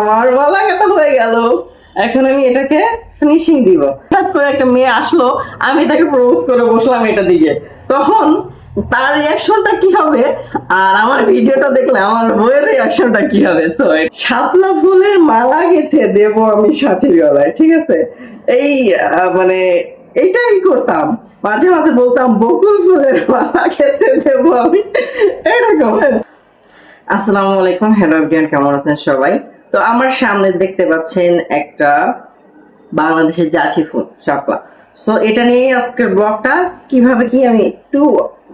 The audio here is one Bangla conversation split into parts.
আমার মালা গাঁথা হয়ে গেল। এখন আমি এটাকে ফিনিশিং দিব। হঠাৎ করে একটা মেয়ে আসলো, আমি তাকে প্রপোজ করে বসলাম এটা দিকে তখন তার রিয়াকশনটা কি হবে? আর আমার ভিডিওটা দেখলে আমার বইয়ের রিয়াকশনটা কি হবে? সো শাপলা ফুলের মালা গেথে দেব আমি সাথী গলায়, ঠিক আছে? এই মানে এটাই করতাম। মাঝে মাঝে বলতাম, বকুল ফুলের মালা খেতে দেবো আমি। এরকম। আসসালামু আলাইকুম, হ্যালো এভরিওয়ান, কেমন আছেন সবাই? তো আমার সামনে দেখতে পাচ্ছেন একটা বাংলাদেশের জাতীয় ফুল, শাপলা। সো এটা নিয়ে আজকের ব্লগটা, কীভাবে কি আমি একটু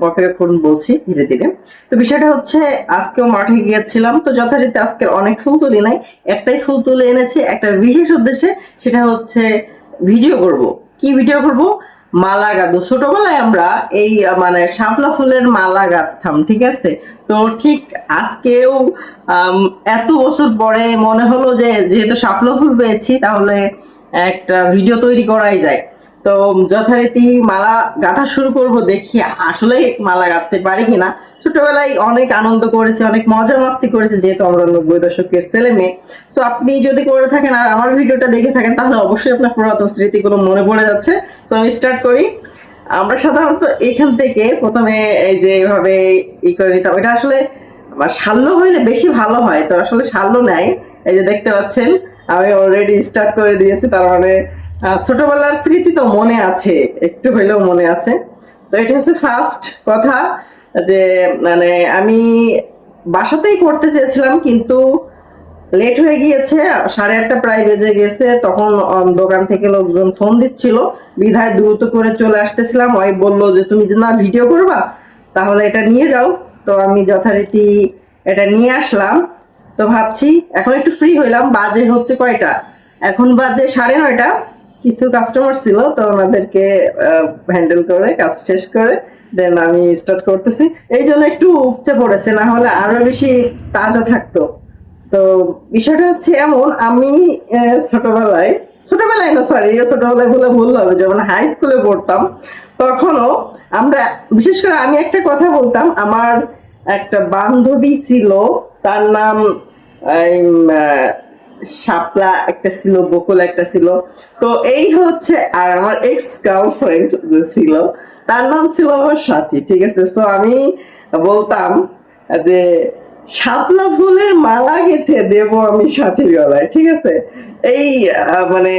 অপেক্ষা বলছি ধীরে ধীরে। তো বিষয়টা হচ্ছে, আজকেও মাঠে গিয়েছিলাম, তো যথারীতি আজকের অনেক ফুল তুলি নাই। একটাই ফুল তুলে এনেছি, একটা বিশেষ উদ্দেশ্যে, সেটা হচ্ছে ভিডিও করব। কি ভিডিও করব? মালা গাঁথবো ছোটবেলায় আমরা এই মানে শাপলা ফুলের মালা গাঁথতাম, ঠিক আছে? তো ঠিক আজকেও এত বছর পরে মনে হলো যে, যেহেতু শাপলা ফুল পেয়েছি, তাহলে একটা ভিডিও তৈরি করাই যায়। তো যথারীতি মালা গাঁথা শুরু করব দেখি আসলে মালা গাঁথতে পারি কিনা। ছোটবেলায় অনেক আনন্দ করেছি, অনেক মজা মাস্তি করেছি, যেহেতু আমরা নব্বই দশকের ছেলে মেয়ে। সো আপনি যদি করে থাকেন আর আমার ভিডিওটা দেখে থাকেন, তাহলে অবশ্যই আপনার পুরাতন স্মৃতিগুলো মনে পড়ে যাচ্ছে। সো আমি স্টার্ট করি। আমরা সাধারণত এখান থেকে প্রথমে এই যে এভাবে ই করে নিতাম। এটা আসলে শাল্য হইলে বেশি ভালো হয়, তো আসলে শাল্য নাই। এই যে দেখতে পাচ্ছেন, আমি অলরেডি স্টার্ট করে দিয়েছি, তার মানে ছোটবেলার স্মৃতি তো মনে আছে, একটু হইলেও মনে আছে। তো এটা হচ্ছে ফার্স্ট কথা, যে মানে আমি বাসাতেই করতে চেয়েছিলাম, কিন্তু লেট হয়ে গিয়েছে, সাড়ে আটটা প্রায় বেজে গেছে, তখন দোকান থেকে লোকজন ফোন দিচ্ছিল। বিধায় দ্রুত করে চলে আসতেছিলাম, ওই বলল যে, তুমি যে না ভিডিও করবা, তাহলে এটা নিয়ে যাও। তো আমি যথারীতি এটা নিয়ে আসলাম। তো ভাবছি, এখন একটু ফ্রি হইলাম, বাজে হচ্ছে কয়টা? এখন বাজে সাড়ে নয়টা। কিছু কাস্টমার ছিল তো ওনাদেরকে হ্যান্ডেল করে, কাজ শেষ করে দেন আমি স্টার্ট করতেছি। এই জন্য একটু উপচে পড়েছে, না হলে আরও বেশি তাজা থাকতো। তো বিষয়টা হচ্ছে এমন, আমি ছোটবেলায় ছোটবেলায় না সরি ছোটবেলায় বলে ভুল হবে, যখন হাই স্কুলে পড়তাম, তখনও আমরা, বিশেষ করে আমি একটা কথা বলতাম, আমার একটা বান্ধবী ছিল, তার নাম শাপলা একটা ছিল, বকুল একটা ছিল। তো এই হচ্ছে, আর আমার এক্স গার্লফ্রেন্ড যে ছিল, তার নাম ছিল আমার সাথী, ঠিক আছে? তো আমি বলতাম যে, শাপলা ফুলের মালা গেথে দেব আমি সাথীর গলায় ঠিক আছে? এই মানে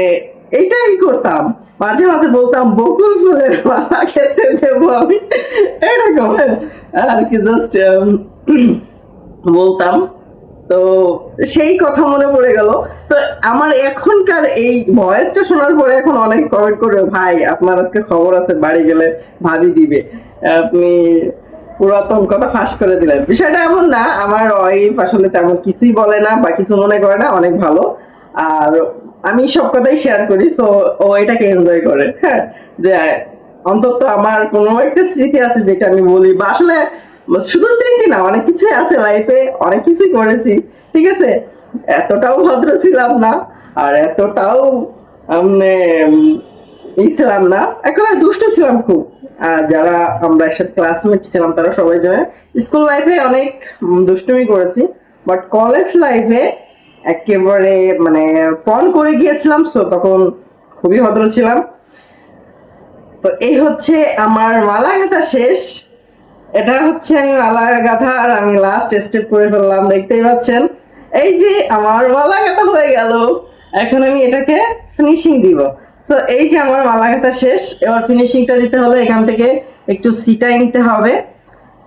এটাই করতাম। মাঝে মাঝে বলতাম, বকুল ফুলের মালা খেতে দেব আমি এরকম আর কি জাস্ট বলতাম। তো সেই কথা মনে পড়ে গেল। তো আমার এখনকার এই ভয়েসটা শোনার পরে এখন অনেক কমেন্ট করবে, ভাই, আপনার আজকে খবর আছে, বাড়ি গেলে ভাবি দিবে। আপনি পুরাতন কথা ফাঁস করে দিলেন। বিষয়টা এমন না, আমার ওয়াইফ আসলে তেমন কিছুই বলে না বা কিছু মনে করে না, অনেক ভালো। আর আমি সব কথাই শেয়ার করি সো ও এটাকে এনজয় করে। হ্যাঁ যে অন্তত আমার কোনো একটা স্মৃতি আছে যেটা আমি বলি। বা আসলে শুধু স্মৃতি না, অনেক কিছুই আছে লাইফে অনেক কিছুই করেছি, ঠিক আছে? এতটাও ভদ্র ছিলাম না, আর এতটাও মানে ই ছিলাম না। একেবারে দুষ্ট ছিলাম খুব। যারা আমরা একসাথে ক্লাসমেট ছিলাম, তারা সবাই জানে স্কুল লাইফে অনেক দুষ্টুমি করেছি। বাট কলেজ লাইফে একেবারে মানে পণ করে গিয়েছিলাম সো তখন খুবই ভদ্র ছিলাম। তো এই হচ্ছে আমার মালা শেষ। এটা হচ্ছে আমি মালা গাঁথা আর আমি লাস্ট স্টেপ করে ফেললাম, দেখতেই পাচ্ছেন? এই যে আমার মালা গাঁথা হয়ে গেল। এখন আমি এটাকে ফিনিশিং দিব। সো এই যে আমার মালা গাঁথা শেষ, এবার ফিনিশিংটা দিতে হলে এখান থেকে একটু সিটাই নিতে হবে।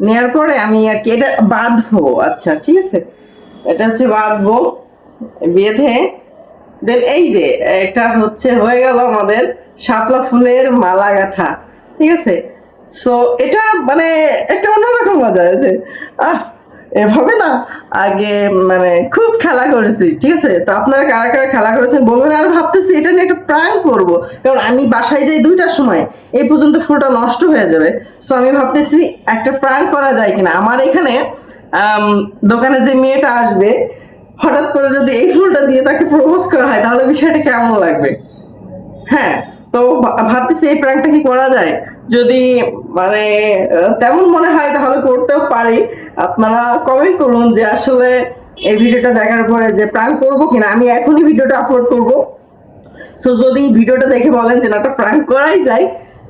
নেওয়ার পরে আমি আর কি, এটা বাঁধবো। আচ্ছা ঠিক আছে? এটা হচ্ছে বাঁধবো, বেঁধে। দেন এই যে, এটা হচ্ছে হয়ে গেল আমাদের শাপলা ফুলের মালা গাঁথা। ঠিক আছে? সো এটা মানে একটা অন্যরকম মজা আছে আহ, এভাবে না আগে মানে খুব খেলা করেছি, ঠিক আছে? তো আপনারা কারা কারা খেলা করেছেন বলবেন, আর ভাবতেছি এটা নিয়ে একটা প্রাণ করব। কারণ আমি বাসায় যাই দুইটার সময়, এই পর্যন্ত ফুলটা নষ্ট হয়ে যাবে। সো আমি ভাবতেছি একটা প্রাণ করা যায় কিনা। আমার এখানে দোকানে যে মেয়েটা আসবে, হঠাৎ করে যদি এই ফুলটা দিয়ে তাকে প্রপোজ করা হয়, তাহলে বিষয়টা কেমন লাগবে? হ্যাঁ তো ভাবতেছি এই প্র্যাঙ্কটা কি করা যায়? যদি মানে তেমন মনে হয় তাহলে করতেও পারি। আপনারা কমেন্ট করুন যে আসলে এই ভিডিওটা দেখার পরে যে প্রাণ করব কিনা। আমি এখনই ভিডিওটা আপলোড করব। সো যদি ভিডিওটা দেখে বলেন যে না একটা প্রাণ করাই যায়,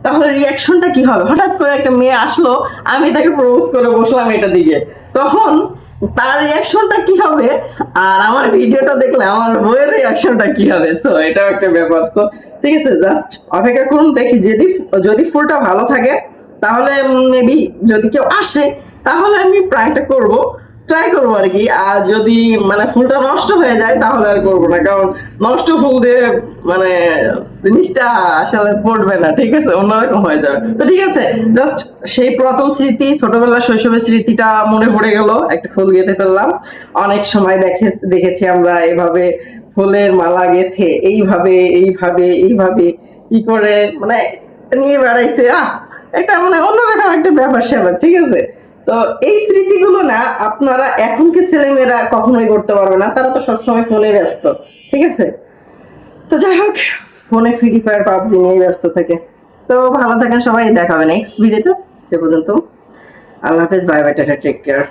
তাহলে রিয়াকশনটা কি হবে? হঠাৎ করে একটা মেয়ে আসলো, আমি তাকে প্রপোজ করে বসলাম এটা দিকে। তখন তার রিয়াকশনটা কি হবে? আর আমার ভিডিওটা দেখলে আমার বইয়ের রিয়াকশনটা কি হবে? সো এটাও একটা ব্যাপার। সো ঠিক আছে জাস্ট অপেক্ষা করুন, দেখি যদি যদি ফুলটা ভালো থাকে, তাহলে মেবি যদি কেউ আসে, তাহলে আমি প্রায়টা করব ট্রাই করব আর কি। আর যদি মানে ফুলটা নষ্ট হয়ে যায়, তাহলে আর করব না। কারণ নষ্ট ফুল দিয়ে মানে জিনিসটা আসলে পড়বে না, ঠিক আছে? অন্যরকম হয়ে যাবে। তো ঠিক আছে জাস্ট সেই পুরাতন স্মৃতি, ছোটবেলার শৈশবের স্মৃতিটা মনে পড়ে গেল, একটা ফুল গেঁথে ফেললাম। অনেক সময় দেখে, দেখেছি আমরা এভাবে ফুলের মালা গেথে, এইভাবে এইভাবে এইভাবে কি করে মানে নিয়ে বেড়াইছে। আহ, এটা মানে অন্যরকম একটা ব্যাপার স্যাপার, ঠিক আছে? তো এই স্মৃতিগুলো না, আপনারা এখনকে ছেলেমেয়েরা কখনোই করতে পারবে না? তারা তো সবসময় ফোনে ব্যস্ত, ঠিক আছে? তো যাই হোক ফোনে ফ্রি ফায়ার পাবজি নিয়ে ব্যস্ত থাকে। তো ভালো থাকেন সবাই দেখাবে নেক্সট ভিডিওতে সে পর্যন্ত আল্লাহ হাফেজ bye bye tata take care